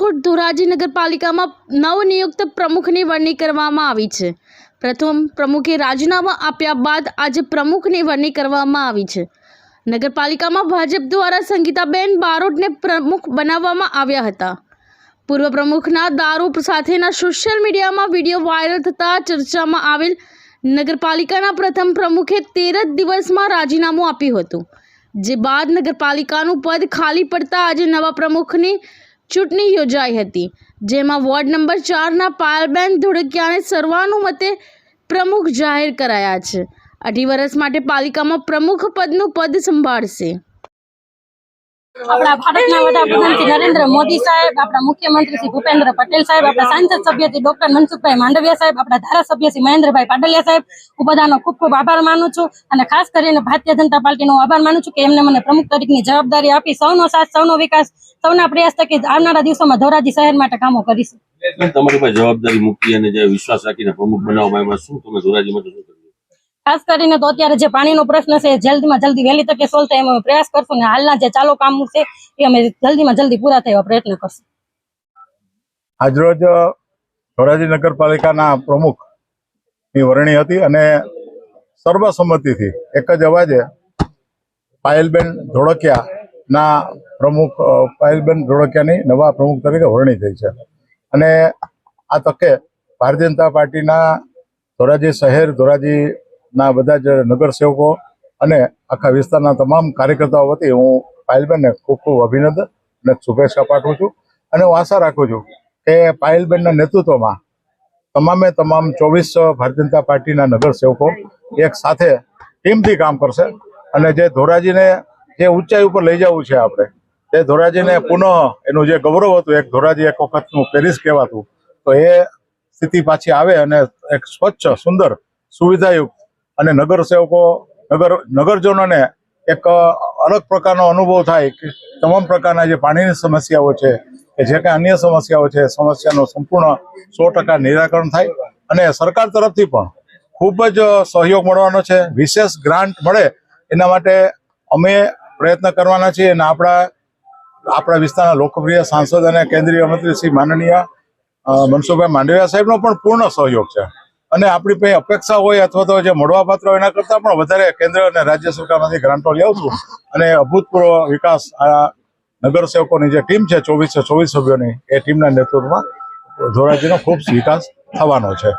રાજકોટ ધોરાજી નગરપાલિકામાં નવનિયુક્ત પ્રમુખની વરણી કરવામાં આવી છે. પ્રથમ પ્રમુખે રાજીનામા આપ્યા બાદ આજે પ્રમુખની વરણી કરવામાં આવી છે. નગરપાલિકામાં ભાજપ દ્વારા સંગીતાબેન બારોટને પ્રમુખ બનાવવામાં આવ્યા હતા. પૂર્વ પ્રમુખના દારૂ સાથેના સોશિયલ મીડિયામાં વીડિયો વાયરલ થતાં ચર્ચામાં આવેલ નગરપાલિકાના પ્રથમ પ્રમુખે તેર જ દિવસમાં રાજીનામું આપ્યું હતું. જે બાદ નગરપાલિકાનું પદ ખાલી પડતા આજે નવા પ્રમુખની ચૂંટણી યોજાઈ હતી, જેમાં વોર્ડ નંબર ચારના પાયલબેન ધોળકિયાને સર્વાનુમતે પ્રમુખ જાહેર કરાયા છે. અઢી વર્ષ માટે પાલિકામાં પ્રમુખ પદનું પદ સંભાળશે. આપણા ભારતના વડાપ્રધાન શ્રી નરેન્દ્ર મોદી સાહેબ આપણા મુખ્યમંત્રી શ્રી ભૂપેન્દ્ર પટેલ સાહેબ આપણા સાંસદ સભ્ય શ્રી ડોક્ટર મનસુખભાઈ માંડવિયા સાહેબ આપણા ધારાસભ્ય શ્રી મહેન્દ્રભાઈ પાડલિયા સાહેબ હું બધાનો ખૂબ ખૂબ આભાર માનું છું અને ખાસ કરીને ભારતીય જનતા પાર્ટીનો આભાર માનું છું કે એમને મને પ્રમુખ તરીકેની જવાબદારી આપી સૌનો સાથ સૌનો વિકાસ સૌના પ્રયાસ થકી આવનારા દિવસોમાં ધોરાજી શહેર માટે કામો કરીશું. તમારી પાસે જવાબદારી મૂકી અને જે વિશ્વાસ રાખીને પ્રમુખ બનાવવામાં શું તમે ધોરાજી માટે શું ખાસ કરીને તો અત્યારે જે પાણીનો પ્રશ્ન છે, જલ્દીમાં જલ્દી વહેલી તકે સોલ્વ થાય એમ અમે પ્રયાસ કરશું ને હાલના જે ચાલુ કામ છે, એ અમે જલ્દીમાં જલ્દી પૂરા થાય પ્રયત્ન કરશું. આજરોજ ધોરાજી નગરપાલિકાના પ્રમુખની વરણી હતી અને સર્વસંમતિથી એક જ અવાજે પાયલબેન ધોળકિયાના પ્રમુખ પાયલબેન ધોળકિયાની નવા પ્રમુખ તરીકે વરણી થઈ છે. અને આ તકે ભારતીય જનતા પાર્ટીના ધોરાજી શહેર ધોરાજીના બધા જ નગરસેવકો અને આખા વિસ્તારના તમામ કાર્યકર્તાઓ વતી હું પાયલબેનને ખૂબ ખૂબ અભિનંદન અને શુભેચ્છા પાઠવું છું. અને હું આશા રાખું છું કે પાયલબેનના નેતૃત્વમાં તમામે તમામ ચોવીસ ભારતીય જનતા પાર્ટીના નગરસેવકો એક સાથે ટીમથી કામ કરશે. અને જે ધોરાજીને જે ઊંચાઈ ઉપર લઈ જવું છે આપણે, તે ધોરાજીને પુનઃ એનું જે ગૌરવ હતું, એક ધોરાજી એક વખતનું પેરિસ કહેવાતું, તો એ સ્થિતિ પાછી આવે અને એક સ્વચ્છ, સુંદર, સુવિધાયુક્ત અને નગરસેવકો, નગર, નગરજનોને એક અલગ પ્રકારનો અનુભવ થાય કે તમામ પ્રકારના જે પાણીની સમસ્યાઓ છે, કે જે કાંઈ અન્ય સમસ્યાઓ છે, સમસ્યાનો સંપૂર્ણ સો નિરાકરણ થાય અને સરકાર તરફથી પણ ખૂબ જ સહયોગ મળવાનો છે, વિશેષ ગ્રાન્ટ મળે એના માટે અમે પ્રયત્ન કરવાના છીએ અને આપણા આપણા વિસ્તારના લોકપ્રિય સાંસદ અને કેન્દ્રીય મંત્રી શ્રી માનનીય મનસુખભાઈ માંડવિયા સાહેબનો પણ પૂર્ણ સહયોગ છે. અને આપણી પાસે અપેક્ષા હોય અથવા તો જે મળવાપાત્ર હોય એના કરતાં પણ વધારે કેન્દ્ર અને રાજ્ય સરકારમાંથી ગ્રાન્ટો લેવું અને અભૂતપૂર્વ વિકાસ આ નગરસેવકોની જે ટીમ છે, ચોવીસે, ચોવીસ સભ્યોની, એ ટીમના નેતૃત્વમાં ધોરાજીનો ખૂબ વિકાસ થવાનો છે.